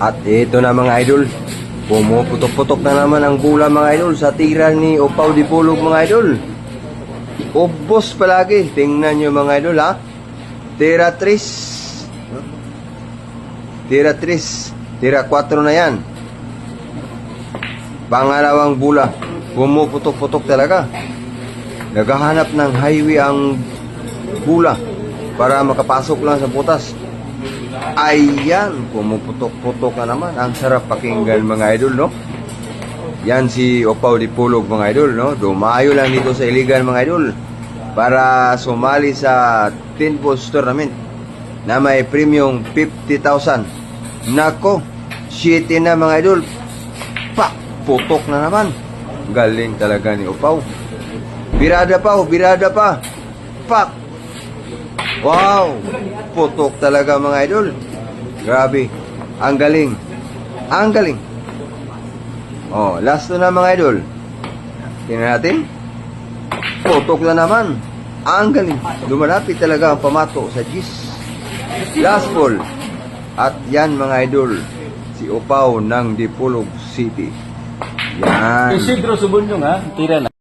At ito na mga idol, pumuputok-putok na naman ang bola mga idol sa tira ni Opaw Di Pulog mga idol. Ubos palagi, tingnan nyo mga idol ha. Tira 3. Tira 3. Tira 4 na yan. Pangalawang bola, pumuputok-putok talaga. Naghahanap ng highway ang bola para makapasok lang sa butas. Ayan, pumuputok-putok na naman. Ang sarap pakinggan mga idol, no? Yan si Opaw Di Pulog mga idol, no? Dumayo lang dito sa Iligan mga idol para sumali sa 10 balls tournament na may premium 50,000. Nako, 7 na mga idol. Pa, putok na naman. Galing talaga ni Opaw. Birada pa, oh, birada pa. Pak, Wow! Putok talaga mga idol. Grabe. Ang galing. Ang galing. Oh, last na mga idol. Tingnan natin. Putok na naman. Ang galing. Lumalapit talaga ang pamato sa gis. Last ball. At yan mga idol. Si Opaw ng Dipolog City. Yan. Isidro Subunyong ha, tira na.